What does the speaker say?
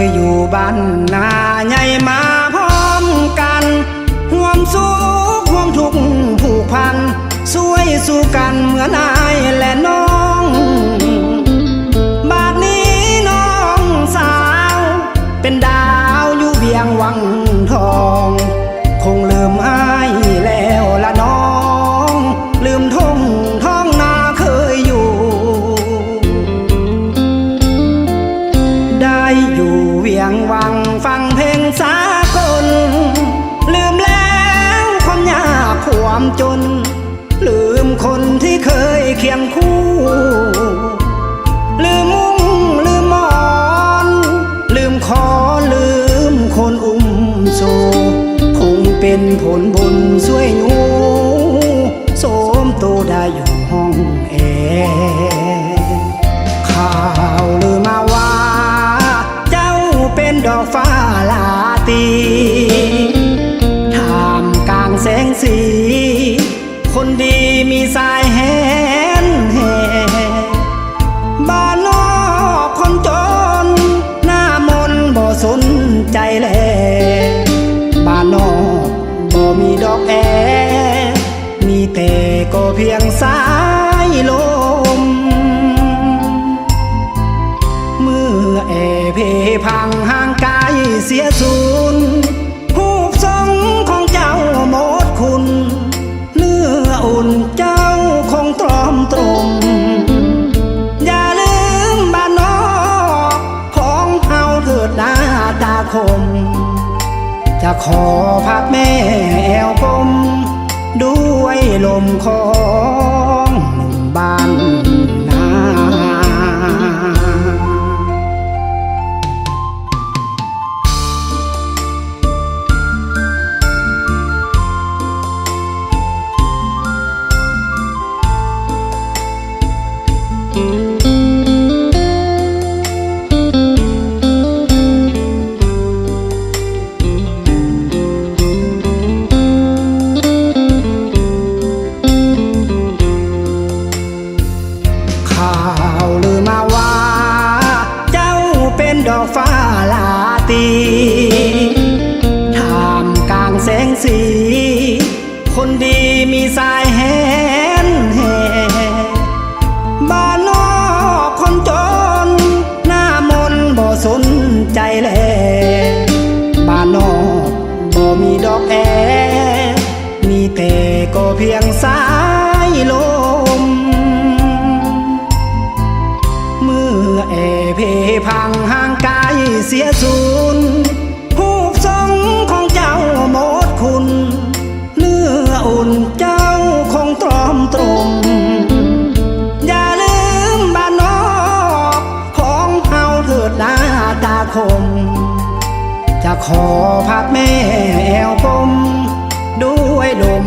ยอยู่บ้านนาใหญ่มาพร้อมกันห่วมสุขห่วมทุกข์ผูกพันช่วยสู้กันเหมือนอายและน้อง บาดนี้น้องสาวเป็นดา จน ลืมคนที่เคยเคียงคู่ ลืมมุ้งลืมมอน ลืมขอลืมคนอุ้มโซ คงเป็นผลบุญช่วยหนูโสมโตได้อยู่ห้องแอร์ แอ มีแต่ก็เพียงสายลม เมื่อแอเพพังห่างไกายเสียสูญหูปทรงของเจ้าหมดคุณ เนื้ออุ่นเจ้าคงตรอมตรมอย่าลืมบ้านนอกของเฮาเถิดนาตาคม จะขอพักแม่แอวกลมด้วยลมคอ ข่าวลือมาว่า เจ้าเป็นดอกฟ้าลาตีทามกลางแสงสี คนดีมีสายแหนแห่บ้านนอกคนจน หน้ามนบ่สนใจแลบ้านนอกบ่มีดอกแอ มีแต่ก็เพียงสายลม มื่อแอเพพังห่างกายเสียสูญหูปทรงของเจ้าหมดคุณ เนื้ออุ่นเจ้าคงตรอมตรมอย่าลืมบ้านนอกของเฮาเถิดหน้าตาคม จะขอพักแม่แอวกลมด้วยลม